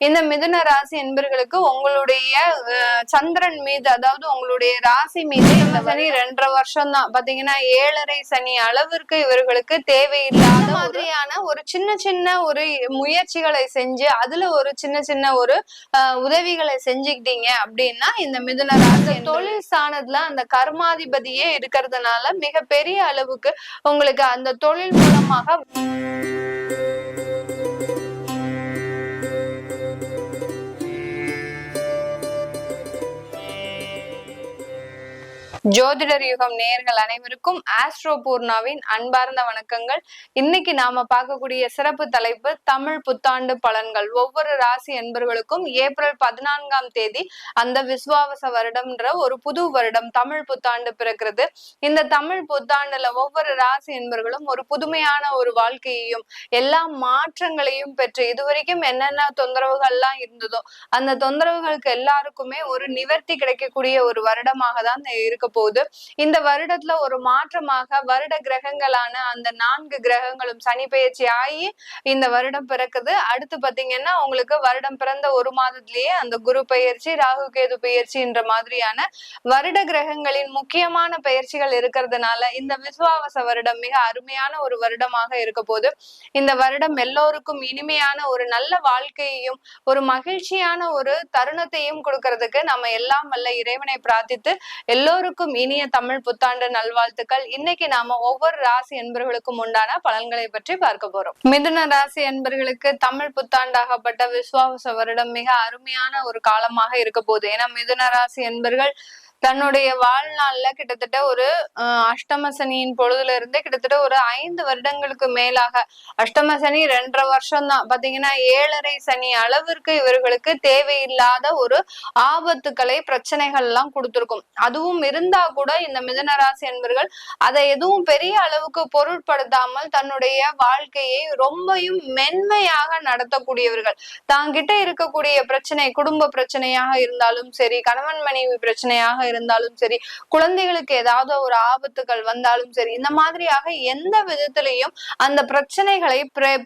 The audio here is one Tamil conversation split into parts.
இந்த மிதுன ராசி என்பர்களுக்கு உங்களுடைய சந்திரன் மீது அதாவது உங்களுடைய ராசி மீது இந்த சனி ரெண்டரை வருஷம் தான் பாத்தீங்கன்னா ஏழரை சனி அளவிற்கு இவர்களுக்கு தேவையில்லாத மாதிரியான ஒரு சின்ன சின்ன ஒரு முயற்சிகளை செஞ்சு அதுல ஒரு சின்ன சின்ன ஒரு உதவிகளை செஞ்சுக்கிட்டீங்க அப்படின்னா இந்த மிதுன ராசி தொழில் ஸ்தானத்துல அந்த கர்மாதிபதியே இருக்கிறதுனால மிகப்பெரிய அளவுக்கு உங்களுக்கு அந்த தொழில் மூலமாக ஜோதிடர் யுகம் நேர்கள் அனைவருக்கும் ஆஸ்ட்ரோ பூர்ணாவின் அன்பார்ந்த வணக்கங்கள். இன்னைக்கு நாம பார்க்கக்கூடிய சிறப்பு தலைப்பு தமிழ் புத்தாண்டு பலன்கள். ஒவ்வொரு ராசி என்பர்களுக்கும் ஏப்ரல் பதினான்காம் தேதி அந்த விஸ்வாவச வருடம்ன்ற ஒரு புது வருடம் தமிழ் புத்தாண்டு பிறக்கிறது. இந்த தமிழ் புத்தாண்டுல ஒவ்வொரு ராசி என்பர்களும் ஒரு புதுமையான ஒரு வாழ்க்கையையும் எல்லா மாற்றங்களையும் பெற்று இதுவரைக்கும் என்னென்ன தொந்தரவுகள்லாம் இருந்ததோ அந்த தொந்தரவுகளுக்கு எல்லாருக்குமே ஒரு நிவர்த்தி கிடைக்கக்கூடிய ஒரு வருடமாக தான் இருக்க போகுது. இந்த வருடத்துல ஒரு மாற்றமாக வருட கிரகங்களான அந்த நான்கு கிரகங்களும் சனி பெயர்ச்சி ஆகி இந்த வருடம் பிறக்குது. அடுத்து பாத்தீங்கன்னா உங்களுக்கு வருடம் பிறந்த ஒரு மாதத்திலேயே அந்த குரு பெயர்ச்சி ராகு கேது பெயர்ச்சின்ற மாதிரியான வருட கிரகங்களின் முக்கியமான பெயர்ச்சிகள் இருக்கிறதுனால இந்த விசுவாவச வருடம் மிக அருமையான ஒரு வருடமாக இருக்க போது இந்த வருடம் எல்லோருக்கும் இனிமையான ஒரு நல்ல வாழ்க்கையையும் ஒரு மகிழ்ச்சியான ஒரு தருணத்தையும் கொடுக்கறதுக்கு நம்ம எல்லாம் வல்ல இறைவனை பிரார்த்தித்து எல்லோருக்கும் இனிய தமிழ் புத்தாண்டு நல்வாழ்த்துக்கள். இன்னைக்கு நாம ஒவ்வொரு ராசி என்பர்களுக்கும் உண்டான பலன்களை பற்றி பார்க்க போறோம். மிதுன ராசி என்பர்களுக்கு தமிழ் புத்தாண்டாகப்பட்ட விஸ்வாவச வருடம் மிக அருமையான ஒரு காலமாக இருக்க போகுது. ஏன்னா மிதுன ராசி என்பர்கள் தன்னுடைய வாழ்நாள்ல கிட்டத்தட்ட ஒரு அஹ், அஷ்டம சனியின் பொழுதுல இருந்து கிட்டத்தட்ட ஒரு ஐந்து வருடங்களுக்கு மேலாக அஷ்டம சனி ரெண்டரை வருஷம் தான் பாத்தீங்கன்னா ஏழரை சனி அளவிற்கு இவர்களுக்கு தேவையில்லாத ஒரு ஆபத்துக்களை பிரச்சனைகள் எல்லாம் கொடுத்திருக்கும். அதுவும் இருந்தா கூட இந்த மிதனராசி என்பர்கள் அதை எதுவும் பெரிய அளவுக்கு பொருட்படுத்தாமல் தன்னுடைய வாழ்க்கையை ரொம்பையும் மென்மையாக நடத்தக்கூடியவர்கள். தாங்கிட்ட இருக்கக்கூடிய பிரச்சனை குடும்ப பிரச்சனையாக இருந்தாலும் சரி கணவன் மனைவி பிரச்சனையாக இருந்தாலும் சரி குழந்தைகளுக்கு ஏதாவது ஒரு ஆபத்துகள் வந்தாலும் சரி இந்த மாதிரியாக எந்த விதத்திலையும் அந்த பிரச்சனைகளை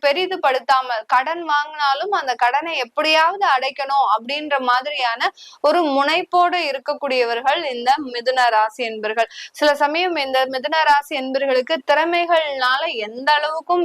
பெரிதுபடுத்தாம கடன் வாங்கினாலும் அந்த கடனை எப்படியாவது அடைக்கணும் அப்படின்ற மாதிரியான ஒரு முனைப்போடு இருக்கக்கூடியவர்கள் இந்த மிதுன ராசி என்பர்கள். சில சமயம் இந்த மிதுன ராசி என்பர்களுக்கு திறமைகள்னால எந்த அளவுக்கும்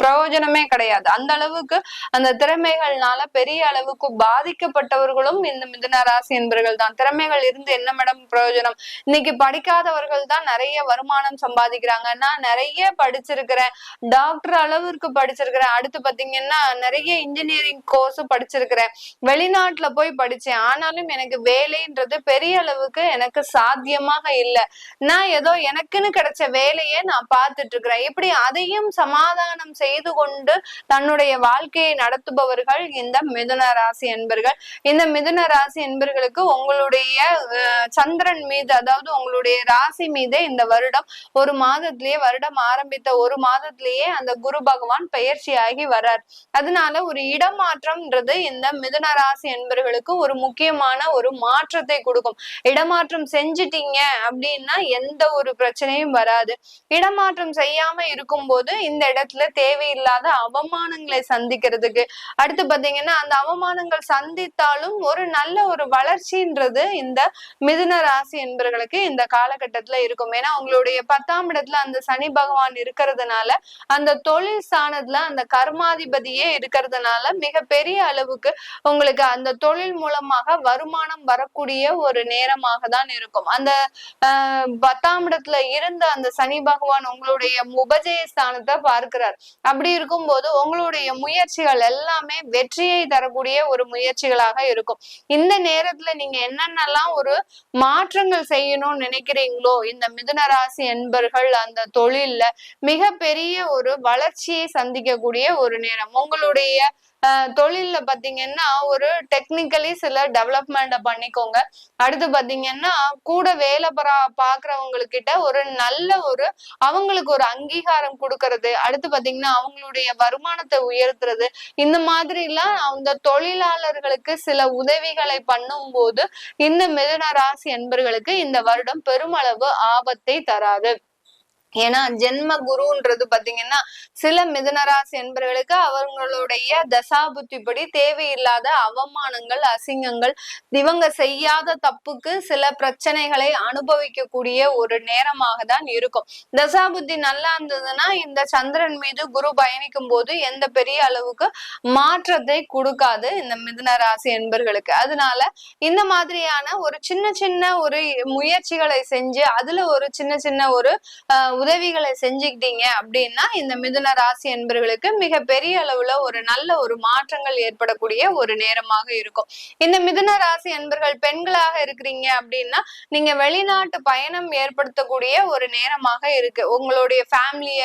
பிரயோஜனமே கிடையாது. அந்த அளவுக்கு அந்த திறமைகள்னால பெரிய அளவுக்கு பாதிக்கப்பட்டவர்களும் இந்த மிதுன ராசி என்பர்கள் தான். திறமைகள் இருந்து என்ன மேடம் பிரயோஜனம். இன்னைக்கு படிக்காதவர்கள் தான் நிறைய வருமானம் சம்பாதிக்கிறாங்க. நான் நிறைய படிச்சிருக்கிறேன். டாக்டர் அளவிற்கு படிச்சிருக்கிறேன். அடுத்து பாத்தீங்கன்னா நிறைய இன்ஜினியரிங் கோர்ஸ் படிச்சிருக்கிறேன். வெளிநாட்டுல போய் படிச்சேன். ஆனாலும் எனக்கு வேலைன்றது பெரிய அளவுக்கு எனக்கு சாத்தியமாக இல்லை. நான் ஏதோ எனக்குன்னு கிடைச்ச வேலையை நான் பார்த்துட்டு இருக்கிறேன் இப்படி அதையும் சமாதானம் செய்து கொண்டு தன்னுடைய வாழ்க்கையை நடத்துபவர்கள் இந்த மிதுன ராசி என்பர்கள். இந்த மிதுன ராசி என்பர்களுக்கு உங்களுடைய சந்திரன் மீது அதாவது உங்களுடைய ராசி மீது இந்த வருடம் ஒரு மாதத்திலேயே வருடம் ஆரம்பித்த ஒரு மாதத்திலேயே அந்த குரு பகவான் ஆகி வர்றார் அதனால ஒரு இடமாற்றம்ன்றது இந்த மிதுன ராசி என்பவர்களுக்கு ஒரு முக்கியமான ஒரு மாற்றத்தை கொடுக்கும். இடமாற்றம் செஞ்சிட்டீங்க அப்படின்னா எந்த ஒரு பிரச்சனையும் வராது. இடமாற்றம் செய்யாம இருக்கும்போது இந்த இடத்துல தேவையில்லாத அவமானங்களை சந்திக்கிறதுக்கு. அடுத்து பாத்தீங்கன்னா அந்த அவமானங்கள் சந்தித்தாலும் ஒரு நல்ல ஒரு வளர்ச்சின்றது இந்த மிதுன ராசி என்பவர்களுக்கு இந்த காலகட்டத்துல இருக்கும். ஏன்னா உங்களுடைய பத்தாம் இடத்துல அந்த சனி பகவான் இருக்கிறதுனால அந்த தொழில் ஸ்தானத்துல அந்த கர்மாதிபதியே இருக்கிறதுனால மிகப்பெரிய அளவுக்கு உங்களுக்கு அந்த தொழில் மூலமாக வருமானம் வரக்கூடிய ஒரு நேரமாக தான் இருக்கும். அந்த பத்தாம் இடத்துல இருந்த அந்த சனி பகவான் உங்களுடைய உபஜய ஸ்தானத்தை பார்க்கிறார். அப்படி இருக்கும்போது உங்களுடைய முயற்சிகள் எல்லாமே வெற்றியை தரக்கூடிய ஒரு முயற்சிகளாக இருக்கும். இந்த நேரத்துல நீங்க என்னென்னலாம் ஒரு மாற்றங்கள் செய்யணும்னு நினைக்கிறீங்களோ? இந்த மிதுன ராசி என்பர்கள் அந்த தொழில்ல மிகப்பெரிய ஒரு வளர்ச்சியை சந்திக்கக்கூடிய ஒரு நேரம். உங்களுடைய தொழில்ல பாத்தீங்கன்னா ஒரு டெக்னிக்கலி சில டெவலப்மெண்ட பண்ணிக்கோங்க. அடுத்து பாத்தீங்கன்னா கூட வேலை பரா பாக்குறவங்ககிட்ட ஒரு நல்ல ஒரு அவங்களுக்கு ஒரு அங்கீகாரம் கொடுக்கறது. அடுத்து பாத்தீங்கன்னா அவங்களுடைய வருமானத்தை உயர்த்துறது. இந்த மாதிரி எல்லாம் அந்த தொழிலாளர்களுக்கு சில உதவிகளை பண்ணும்போது இந்த மிதுன ராசி என்பர்களுக்கு இந்த வருடம் பெருமளவு ஆபத்தை தராது. ஏன்னா ஜென்ம குருன்றது பாத்தீங்கன்னா சில மிதுனராசி என்பவர்களுக்கு அவங்களுடைய தசாபுத்திப்படி தேவையில்லாத அவமானங்கள் அசிங்கங்கள் இவங்க செய்யாத தப்புக்கு சில பிரச்சனைகளை அனுபவிக்கக்கூடிய ஒரு நேரமாக தான் இருக்கும். தசாபுத்தி நல்லா இருந்ததுன்னா இந்த சந்திரன் மீது குரு பயணிக்கும் போது எந்த பெரிய அளவுக்கு மாற்றத்தை கொடுக்காது இந்த மிதனராசி என்பர்களுக்கு. அதனால இந்த மாதிரியான ஒரு சின்ன சின்ன ஒரு முயற்சிகளை செஞ்சு அதுல ஒரு சின்ன சின்ன ஒரு உதவிகளை செஞ்சுக்கிட்டீங்க அப்படின்னா இந்த மிதுன ராசி என்பவர்களுக்கு மிக பெரிய அளவுல ஒரு நல்ல ஒரு மாற்றங்கள் ஏற்படக்கூடிய ஒரு நேரமாக இருக்கும். இந்த மிதுன ராசி என்பர்கள் பெண்களாக இருக்கிறீங்க அப்படின்னா நீங்க வெளிநாட்டு பயணம் ஏற்படுத்தக்கூடிய ஒரு நேரமாக இருக்கு. உங்களுடைய ஃபேமிலிய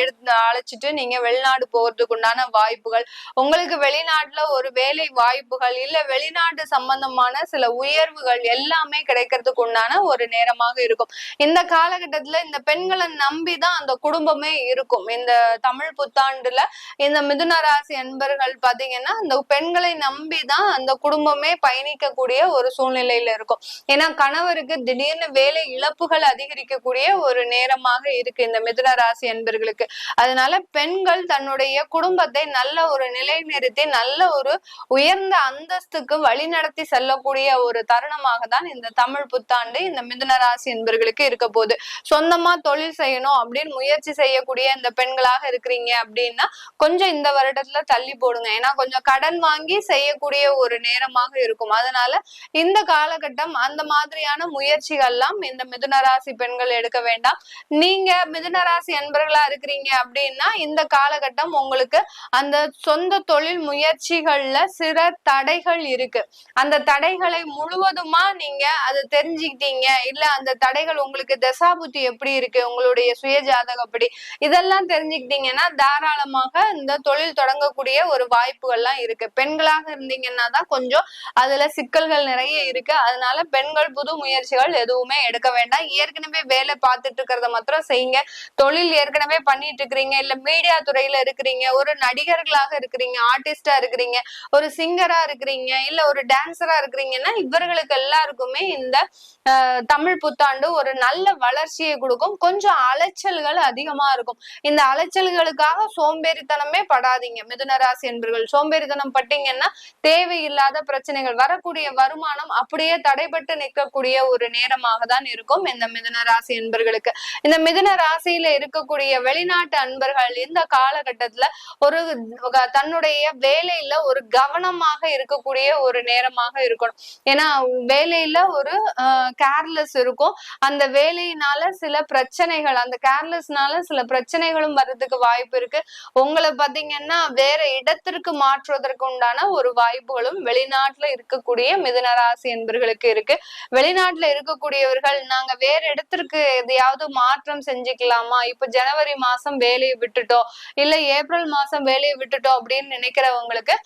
எடுத்து அழைச்சிட்டு நீங்க வெளிநாடு போறதுக்கு உண்டான வாய்ப்புகள் உங்களுக்கு வெளிநாட்டுல ஒரு வேலை வாய்ப்புகள் இல்ல வெளிநாட்டு சம்பந்தமான சில உயர்வுகள் எல்லாமே கிடைக்கிறதுக்கு உண்டான ஒரு நேரமாக இருக்கும். இந்த காலகட்டத்துல இந்த பெண்கள் பெண்களை நம்பிதான் அந்த குடும்பமே இருக்கும். இந்த தமிழ் புத்தாண்டுல இந்த மிதுன ராசி அன்பர்கள் பாத்தீங்கன்னா இந்த பெண்களை நம்பிதான் அந்த குடும்பமே பயணிக்கக்கூடிய ஒரு சூழ்நிலையில இருக்கும். ஏன்னா கணவருக்கு திடீர்னு வேலை இழப்புகள் அதிகரிக்கக்கூடிய ஒரு நேரமாக இருக்கு இந்த மிதுன ராசி அன்பர்களுக்கு. அதனால பெண்கள் தன்னுடைய குடும்பத்தை நல்ல ஒரு நிலை நிறுத்தி நல்ல ஒரு உயர்ந்த அந்தஸ்துக்கு வழிநடத்தி செல்லக்கூடிய ஒரு தருணமாக தான் இந்த தமிழ் புத்தாண்டு இந்த மிதுன ராசி என்பர்களுக்கு இருக்க போகுது. சொந்தமா தொழில் தொழில் செய்யணும் அப்படின்னு முயற்சி செய்யக்கூடிய இந்த பெண்களாக இருக்கிறீங்க அப்படின்னா கொஞ்சம் இந்த வருடத்துல தள்ளி போடுங்க. ஏன்னா கொஞ்சம் கடன் வாங்கி செய்யக்கூடிய ஒரு நேரமாக இருக்கும். அதனால இந்த காலகட்டம் அந்த மாதிரியான முயற்சிகள்லாம் இந்த மிதுனராசி பெண்கள் எடுக்க வேண்டாம். நீங்க மிதுனராசி அன்பர்களா இருக்கிறீங்க அப்படின்னா இந்த காலகட்டம் உங்களுக்கு அந்த சொந்த தொழில் முயற்சிகள்ல சில தடைகள் இருக்கு. அந்த தடைகளை முழுவதுமா நீங்க அதை தெரிஞ்சுக்கிட்டீங்க. இல்ல அந்த தடைகள் உங்களுக்கு தசாபுத்தி எப்படி இருக்கு? உங்களுடைய சுய ஜாதகப்படி இதெல்லாம் தெரிஞ்சுக்கிட்டீங்கன்னா தாராளமாக இந்த தொழில் தொடங்கக்கூடிய ஒரு வாய்ப்புகள்லாம் இருக்கு. பெண்களாக இருந்தீங்கன்னா தான் கொஞ்சம் அதுல சிக்கல்கள் நிறைய இருக்கு. அதனால பெண்கள் புது முயற்சிகள் எதுவுமே எடுக்க வேண்டாம். ஏற்கனவே வேலை பார்த்துட்டு இருக்கிறத மாத்திரம் செய்யுங்க. தொழில் ஏற்கனவே பண்ணிட்டு இருக்கிறீங்க. இல்ல மீடியா துறையில இருக்கிறீங்க. ஒரு நடிகர்களாக இருக்கிறீங்க. ஆர்டிஸ்டா இருக்கிறீங்க. ஒரு சிங்கரா இருக்கிறீங்க. இல்ல ஒரு டான்சரா இருக்கிறீங்கன்னா இவர்களுக்கு எல்லாருக்குமே இந்த தமிழ் புத்தாண்டு ஒரு நல்ல வளர்ச்சியை கொடுக்கும். கொஞ்சம் கொஞ்சம் அலைச்சல்கள் அதிகமா இருக்கும். இந்த அலைச்சல்களுக்காக சோம்பேறித்தனமே படாதீங்க மிதுன ராசி என்பர்கள். சோம்பேறித்தனம் பட்டீங்கன்னா தேவையில்லாத பிரச்சனைகள் வரக்கூடிய வருமானம் அப்படியே தடைபட்டு நிற்கக்கூடிய ஒரு நேரமாக தான் இருக்கும் இந்த மிதுன ராசி என்பர்களுக்கு. இந்த மிதுன ராசியில இருக்கக்கூடிய வெளிநாட்டு அன்பர்கள் இந்த காலகட்டத்துல ஒரு தன்னுடைய வேலையில ஒரு கவனமாக இருக்கக்கூடிய ஒரு நேரமாக இருக்கணும். ஏன்னா வேலையில ஒரு கேர்லெஸ் இருக்கும். அந்த வேலையினால சில பிரச்சனை பிரச்சனைகள் அந்த கேர்லெஸ்னால சில பிரச்சனைகளும் வர்றதுக்கு வாய்ப்பு இருக்கு. உங்களை பாத்தீங்கன்னா வேற இடத்திற்கு மாற்றுவதற்கு உண்டான ஒரு வாய்ப்புகளும் வெளிநாட்டுல இருக்கக்கூடிய மிதனராசி என்பர்களுக்கு இருக்கு. வெளிநாட்டுல இருக்கக்கூடியவர்கள் நாங்க வேற இடத்திற்கு எதையாவது மாற்றம் செஞ்சுக்கலாமா? இப்ப ஜனவரி மாசம் வேலையை விட்டுட்டோம். இல்ல ஏப்ரல் மாசம் வேலையை விட்டுட்டோம் அப்படின்னு நினைக்கிறவங்களுக்கு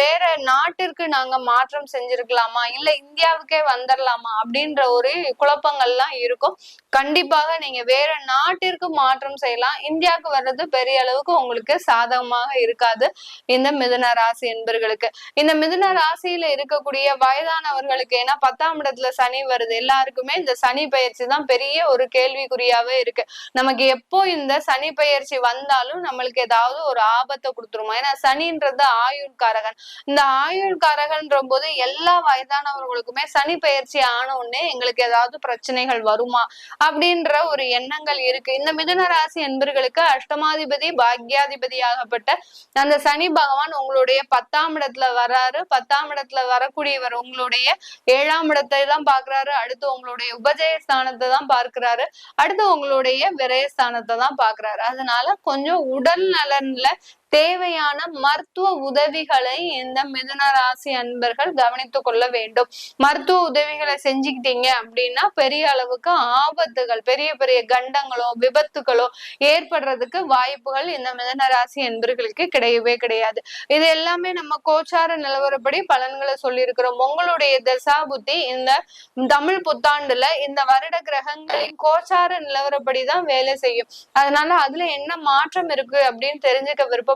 வேற நாட்டிற்கு நாங்க மாற்றம் செஞ்சிருக்கலாமா? இல்ல இந்தியாவுக்கே வந்துடலாமா அப்படின்ற ஒரு குழப்பங்கள்லாம் இருக்கும். கண்டிப்பாக நீங்க நீங்க வேற நாட்டிற்கு மாற்றம் செய்யலாம். இந்தியாவுக்கு வர்றது பெரிய அளவுக்கு உங்களுக்கு சாதகமாக இருக்காது. இந்த மிதுன ராசி என்பர்களுக்கு. இந்த மிதுன ராசியில இருக்கக்கூடிய வயதானவர்களுக்கு ஏன்னா பத்தாம் இடத்துல சனி வருது. எல்லாருக்குமே இந்த சனி பயிற்சி தான் பெரிய ஒரு கேள்விக்குறியாவே இருக்கு. நமக்கு எப்போ இந்த சனி பயிற்சி வந்தாலும் நம்மளுக்கு ஏதாவது ஒரு ஆபத்தை கொடுத்துருமா? ஏன்னா சனின்றது ஆயுள்காரகன் இந்த ஆயுள்காரகன்ற போது எல்லா வயதானவர்களுக்குமே சனி பயிற்சி ஆன உடனே எங்களுக்கு ஏதாவது பிரச்சனைகள் வருமா? அப்படின்ற ஒரு ஒரு எண்ணங்கள் இருக்கு. இந்த மிதுன ராசி என்பர்களுக்கு அஷ்டமாதிபதி பாக்யாதிபதியாகப்பட்ட அந்த சனி பகவான் உங்களுடைய பத்தாம் இடத்துல வராரு. பத்தாம் இடத்துல வரக்கூடியவர் உங்களுடைய ஏழாம் இடத்தை தான் பாக்குறாரு அடுத்து உங்களுடைய உபஜய ஸ்தானத்தை தான் பார்க்கிறாரு. அடுத்து உங்களுடைய விரயஸ்தானத்தை தான் பாக்குறாரு அதனால கொஞ்சம் உடல் நலன்ல தேவையான மருத்துவ உதவிகளை இந்த மிதுன ராசி அன்பர்கள் கவனித்துக் கொள்ள வேண்டும். மருத்துவ உதவிகளை செஞ்சுக்கிட்டீங்க அப்படின்னா பெரிய அளவுக்கு ஆபத்துகள் பெரிய பெரிய கண்டங்களோ விபத்துகளோ ஏற்படுறதுக்கு வாய்ப்புகள் இந்த மிதன ராசி அன்பர்களுக்கு கிடையவே கிடையாது. இது எல்லாமே நம்ம கோச்சார நிலவரப்படி பலன்களை சொல்லியிருக்கிறோம். உங்களுடைய தசா புத்தி இந்த தமிழ் புத்தாண்டுல இந்த வருட கிரகங்களின் கோச்சார நிலவரப்படிதான் வேலை செய்யும். அதனால அதுல என்ன மாற்றம் இருக்கு அப்படின்னு தெரிஞ்சுக்க விருப்பம்